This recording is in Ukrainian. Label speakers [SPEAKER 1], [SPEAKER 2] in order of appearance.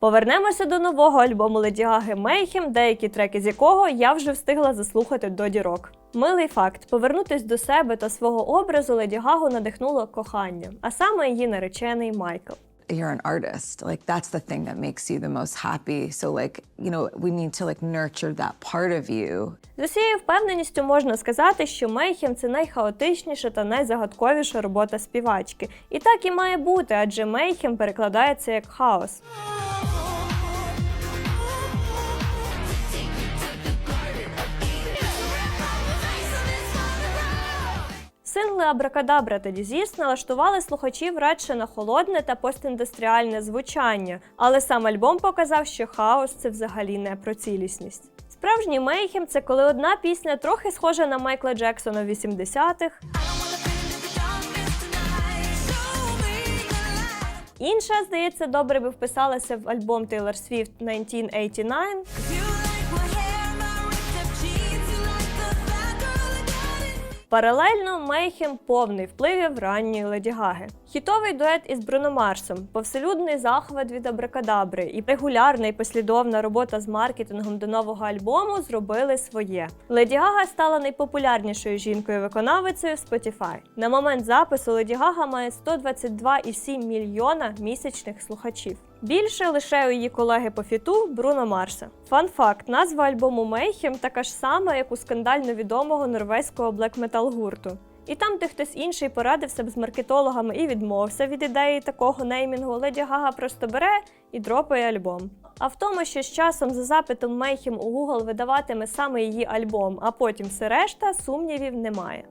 [SPEAKER 1] Повернемося до нового альбому Леді Гаги Mayhem, деякі треки з якого я вже встигла заслухати до дірок. Милий факт: повернутись до себе та свого образу Леді Гагу надихнуло кохання, а саме її наречений Майкл.
[SPEAKER 2] you're an artist like that's the thing that makes you the most happy so like you know we need to like nurture that part of you
[SPEAKER 1] З усією впевненістю можна сказати, що Мейхем це найхаотичніша та найзагадковіша робота співачки. І так і має бути, адже Мейхем перекладається як хаос. Сингли Абракадабра та Дізіс налаштували слухачів радше на холодне та постіндустріальне звучання, але сам альбом показав, що хаос це взагалі не про цілісність. Справжній мейхем це коли одна пісня трохи схожа на Майкла Джексона в 80-х, інша, здається, добре би вписалася в альбом Taylor Swift 1989. Паралельно Мейхем повний впливів ранньої Леді Гаги. Хітовий дует із Бруно Марсом, повселюдний захват від Абракадабри і регулярна і послідовна робота з маркетингом до нового альбому зробили своє. Леді Гага стала найпопулярнішою жінкою-виконавицею Spotify. На момент запису Леді Гага має 122,7 мільйона місячних слухачів. Більше лише у її колеги по фіту Бруно Марса. Фан факт: назва альбому Mayhem така ж сама, як у скандально відомого норвезького блек-метал гурту. І там, де хтось інший порадився б з маркетологами і відмовився від ідеї такого неймінгу, Леді Гага просто бере і дропає альбом. А в тому, що з часом за запитом Mayhem у Google видаватиме саме її альбом, а потім все решта, сумнівів немає.